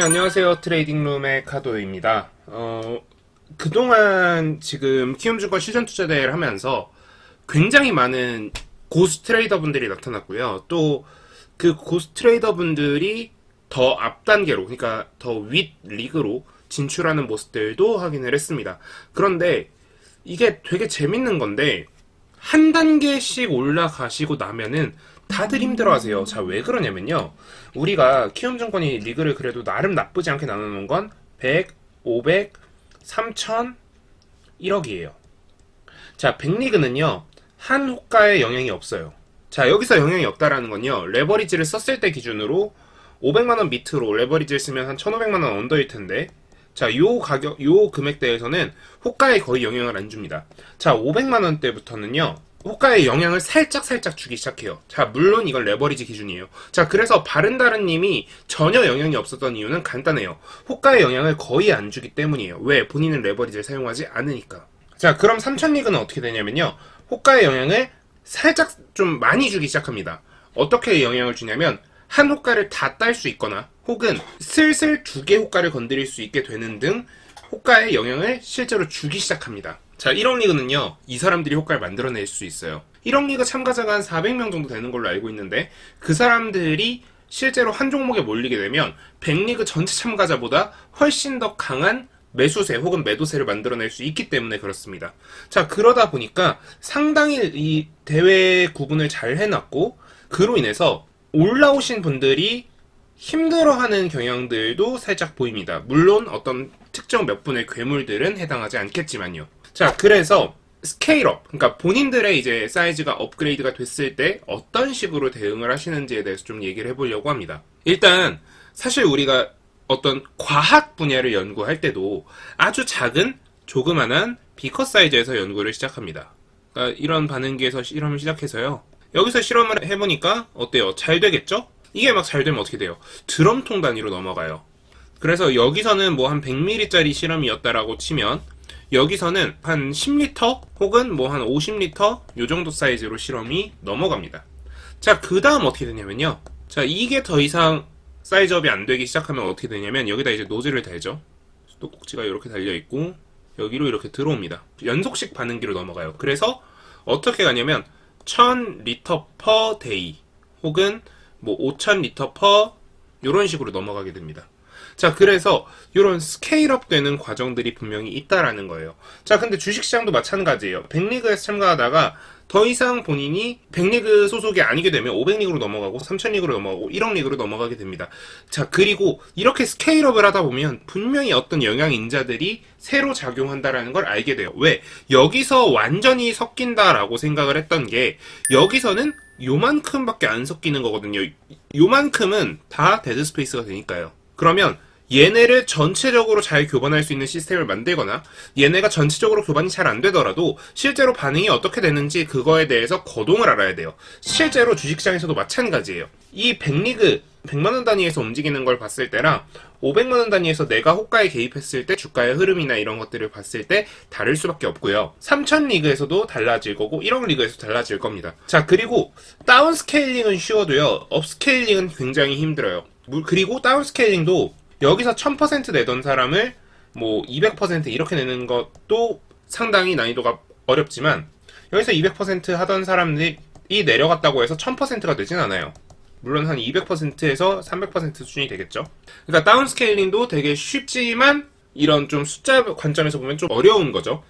네, 안녕하세요. 트레이딩룸의 카도입니다. 어, 그동안 지금 키움증권 시전 투자 대회를 하면서 굉장히 많은 고수 트레이더 분들이 나타났고요. 또 그 고수 트레이더 분들이 더 앞 단계로, 그러니까 더 윗 리그로 진출하는 모습들도 확인을 했습니다. 그런데 이게 되게 재밌는 건데 한 단계씩 올라가시고 나면은 다들 힘들어하세요. 자, 왜 그러냐면요. 우리가 키움증권이 리그를 그래도 나름 나쁘지 않게 나누는 건 100, 500, 3000, 1억이에요. 자, 100리그는요. 한 호가에 영향이 없어요. 자, 여기서 영향이 없다라는 건요. 레버리지를 썼을 때 기준으로 500만원 밑으로 레버리지를 쓰면 한 1500만원 언더일 텐데 자, 요 가격, 요 금액대에서는 호가에 거의 영향을 안 줍니다. 자, 500만원대부터는요, 호가에 영향을 살짝 살짝 주기 시작해요. 자, 물론 이건 레버리지 기준이에요. 자, 그래서 바른다른 님이 전혀 영향이 없었던 이유는 간단해요. 호가에 영향을 거의 안 주기 때문이에요. 왜? 본인은 레버리지를 사용하지 않으니까. 자, 그럼 3000리그는 어떻게 되냐면요, 호가에 영향을 살짝 좀 많이 주기 시작합니다. 어떻게 영향을 주냐면, 한 호가를 다 딸 수 있거나 혹은 슬슬 두 개 호가를 건드릴 수 있게 되는 등 호가에 영향을 실제로 주기 시작합니다. 자, 1억 리그는요, 이 사람들이 호가를 만들어낼 수 있어요. 1억 리그 참가자가 한 400명 정도 되는 걸로 알고 있는데, 그 사람들이 실제로 한 종목에 몰리게 되면, 100리그 전체 참가자보다 훨씬 더 강한 매수세 혹은 매도세를 만들어낼 수 있기 때문에 그렇습니다. 자, 그러다 보니까 상당히 이 대회 구분을 잘 해놨고, 그로 인해서 올라오신 분들이 힘들어하는 경향들도 살짝 보입니다. 물론 어떤 특정 몇 분의 괴물들은 해당하지 않겠지만요. 자, 그래서 스케일업, 그러니까 본인들의 이제 사이즈가 업그레이드가 됐을 때 어떤 식으로 대응을 하시는지에 대해서 좀 얘기를 해보려고 합니다. 일단 사실 우리가 어떤 과학 분야를 연구할 때도 아주 작은 조그만한 비커 사이즈에서 연구를 시작합니다. 그러니까 이런 반응기에서 실험을 시작해서요. 여기서 실험을 해보니까 어때요? 잘 되겠죠? 이게 막 잘 되면 어떻게 돼요? 드럼통 단위로 넘어가요. 그래서 여기서는 뭐 한 100ml짜리 실험이었다라고 치면 여기서는 한 10리터 혹은 뭐 한 50리터 요 정도 사이즈로 실험이 넘어갑니다. 자, 그 다음 어떻게 되냐면요. 자, 이게 더 이상 사이즈업이 안 되기 시작하면 어떻게 되냐면 여기다 이제 노즐을 달죠. 또 꼭지가 이렇게 달려 있고 여기로 이렇게 들어옵니다. 연속식 반응기로 넘어가요. 그래서 어떻게 가냐면 1000리터 per day 혹은 뭐 5000리터 per 이런 식으로 넘어가게 됩니다. 자, 그래서 이런 스케일업 되는 과정들이 분명히 있다라는 거예요. 자, 근데 주식시장도 마찬가지예요. 100리그에서 참가하다가 더 이상 본인이 100리그 소속이 아니게 되면 500리그로 넘어가고 3000리그로 넘어가고 1억 리그로 넘어가게 됩니다. 자, 그리고 이렇게 스케일업을 하다 보면 분명히 어떤 영향 인자들이 새로 작용한다라는 걸 알게 돼요. 왜? 여기서 완전히 섞인다라고 생각을 했던 게 여기서는 요만큼밖에 안 섞이는 거거든요. 요만큼은 다 데드 스페이스가 되니까요. 그러면 얘네를 전체적으로 잘 교반할 수 있는 시스템을 만들거나 얘네가 전체적으로 교반이 잘 안 되더라도 실제로 반응이 어떻게 되는지 그거에 대해서 거동을 알아야 돼요. 실제로 주식시장에서도 마찬가지예요. 이 100리그 100만원 단위에서 움직이는 걸 봤을 때랑 500만원 단위에서 내가 호가에 개입했을 때 주가의 흐름이나 이런 것들을 봤을 때 다를 수밖에 없고요. 3000리그에서도 달라질 거고 1억 리그에서 달라질 겁니다. 자, 그리고 다운 스케일링은 쉬워도요. 업 스케일링은 굉장히 힘들어요. 물- 그리고 다운 스케일링도 여기서 1000% 내던 사람을 뭐 200% 이렇게 내는 것도 상당히 난이도가 어렵지만 여기서 200% 하던 사람들이 내려갔다고 해서 1000%가 되진 않아요. 물론 한 200%에서 300% 수준이 되겠죠. 그러니까 다운 스케일링도 되게 쉽지만 이런 좀 숫자 관점에서 보면 좀 어려운 거죠.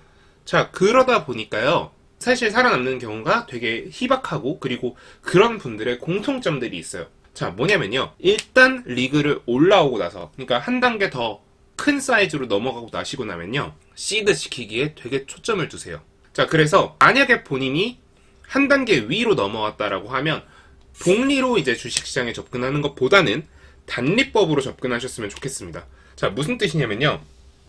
자, 그러다 보니까요. 사실 살아남는 경우가 되게 희박하고 그리고 그런 분들의 공통점들이 있어요. 자, 뭐냐면요. 일단 리그를 올라오고 나서 그러니까 한 단계 더 큰 사이즈로 넘어가고 나시고 나면요. 시드 시키기에 되게 초점을 두세요. 자, 그래서 만약에 본인이 한 단계 위로 넘어왔다라고 하면 복리로 이제 주식시장에 접근하는 것보다는 단리법으로 접근하셨으면 좋겠습니다. 자, 무슨 뜻이냐면요.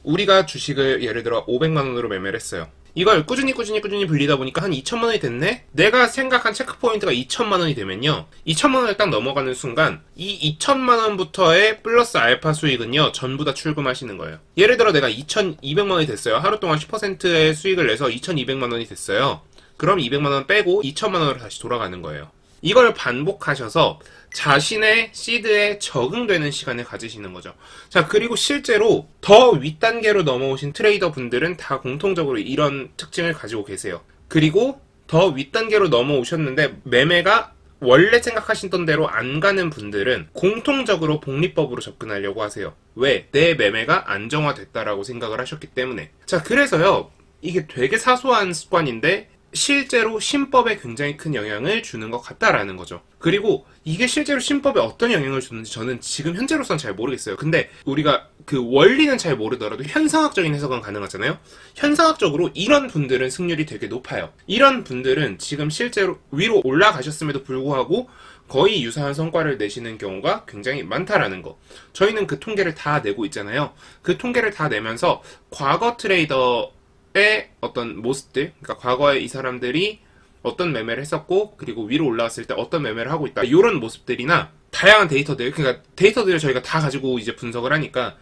우리가 주식을 예를 들어 500만 원으로 매매를 했어요. 이걸 꾸준히 꾸준히 꾸준히 불리다 보니까 한 2천만 원이 됐네? 내가 생각한 체크 포인트가 2천만 원이 되면요. 2천만 원을 딱 넘어가는 순간 이 2천만 원부터의 플러스 알파 수익은요. 전부 다 출금하시는 거예요. 예를 들어 내가 2,200만 원이 됐어요. 하루 동안 10%의 수익을 내서 2,200만 원이 됐어요. 그럼 200만 원 빼고 2천만 원으로 다시 돌아가는 거예요. 이걸 반복하셔서 자신의 시드에 적응되는 시간을 가지시는 거죠. 자, 그리고 실제로 더 윗단계로 넘어오신 트레이더 분들은 다 공통적으로 이런 특징을 가지고 계세요. 그리고 더 윗단계로 넘어오셨는데 매매가 원래 생각하시던 대로 안 가는 분들은 공통적으로 복리법으로 접근하려고 하세요. 왜? 내 매매가 안정화됐다라고 생각을 하셨기 때문에. 자, 그래서요. 이게 되게 사소한 습관인데 실제로 신법에 굉장히 큰 영향을 주는 것 같다라는 거죠. 그리고 이게 실제로 신법에 어떤 영향을 주는지 저는 지금 현재로서는 잘 모르겠어요. 근데 우리가 그 원리는 잘 모르더라도 현상학적인 해석은 가능하잖아요. 현상학적으로 이런 분들은 승률이 되게 높아요. 이런 분들은 지금 실제로 위로 올라가셨음에도 불구하고 거의 유사한 성과를 내시는 경우가 굉장히 많다라는 거. 저희는 그 통계를 다 내고 있잖아요. 그 통계를 다 내면서 과거 트레이더 의 어떤 모습들, 그러니까 과거에 이 사람들이 어떤 매매를 했었고, 그리고 위로 올라왔을 때 어떤 매매를 하고 있다. 이런 모습들이나 다양한 데이터들, 그러니까 데이터들을 저희가 다 가지고 이제 분석을 하니까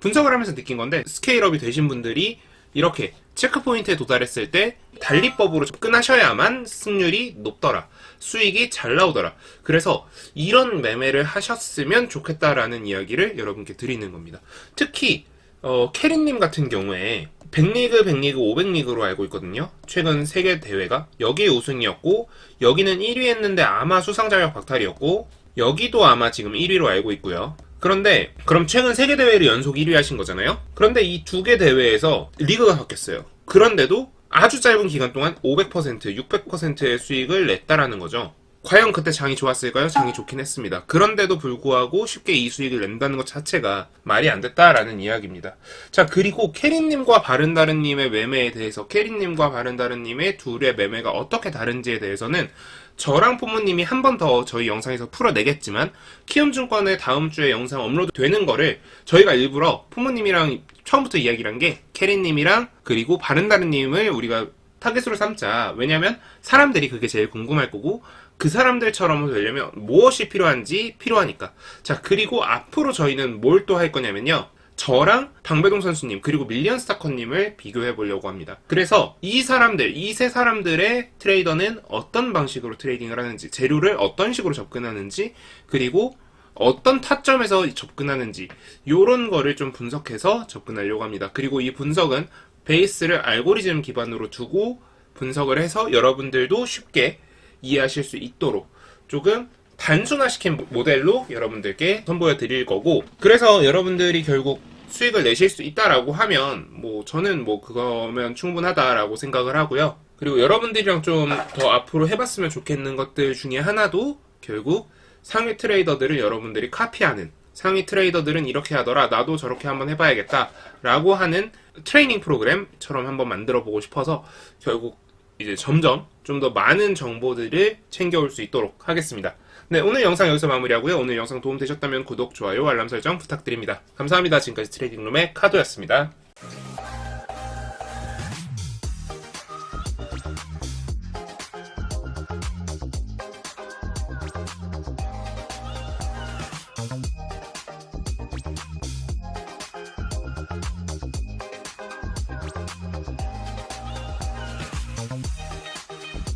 분석을 하면서 느낀 건데 스케일업이 되신 분들이 이렇게 체크포인트에 도달했을 때 달리법으로 접근하셔야만 승률이 높더라. 수익이 잘 나오더라. 그래서 이런 매매를 하셨으면 좋겠다라는 이야기를 여러분께 드리는 겁니다. 특히 어, 캐리님 같은 경우에 100리그, 100리그, 500리그로 알고 있거든요. 최근 세계 대회가 여기 우승이었고 여기는 1위 했는데 아마 수상 자격 박탈이었고 여기도 아마 지금 1위로 알고 있고요. 그런데 그럼 최근 세계 대회를 연속 1위 하신 거잖아요. 그런데 이 두 개 대회에서 리그가 바뀌었어요. 그런데도 아주 짧은 기간 동안 500%, 600%의 수익을 냈다라는 거죠. 과연 그때 장이 좋았을까요? 장이 좋긴 했습니다. 그런데도 불구하고 쉽게 이 수익을 낸다는 것 자체가 말이 안 됐다라는 이야기입니다. 자, 그리고 캐리님과 바른다른님의 매매에 대해서, 캐리님과 바른다른님의 둘의 매매가 어떻게 다른지에 대해서는 저랑 부모님이 한 번 더 저희 영상에서 풀어내겠지만, 키움증권의 다음 주에 영상 업로드 되는 거를 저희가 일부러 부모님이랑 처음부터 이야기를 한 게, 캐리님이랑 그리고 바른다른님을 우리가 타겟으로 삼자. 왜냐면 사람들이 그게 제일 궁금할 거고 그 사람들처럼 되려면 무엇이 필요한지 필요하니까. 자, 그리고 앞으로 저희는 뭘 또 할 거냐면요. 저랑 방배동 선수님 그리고 밀리언 스타커님을 비교해 보려고 합니다. 그래서 이 사람들, 이 세 사람들의 트레이더는 어떤 방식으로 트레이딩을 하는지, 재료를 어떤 식으로 접근하는지, 그리고 어떤 타점에서 접근하는지 요런 거를 좀 분석해서 접근하려고 합니다. 그리고 이 분석은 베이스를 알고리즘 기반으로 두고 분석을 해서 여러분들도 쉽게 이해하실 수 있도록 조금 단순화시킨 모델로 여러분들께 선보여 드릴 거고 그래서 여러분들이 결국 수익을 내실 수 있다라고 하면 뭐 저는 뭐 그거면 충분하다라고 생각을 하고요. 그리고 여러분들이랑 좀 더 앞으로 해봤으면 좋겠는 것들 중에 하나도 결국 상위 트레이더들을 여러분들이 카피하는 상위 트레이더들은 이렇게 하더라 나도 저렇게 한번 해봐야겠다 라고 하는 트레이닝 프로그램처럼 한번 만들어 보고 싶어서 결국 이제 점점 좀 더 많은 정보들을 챙겨올 수 있도록 하겠습니다. 네, 오늘 영상 여기서 마무리하고요. 오늘 영상 도움 되셨다면 구독, 좋아요, 알람 설정 부탁드립니다. 감사합니다. 지금까지 트레이딩룸의 카도였습니다.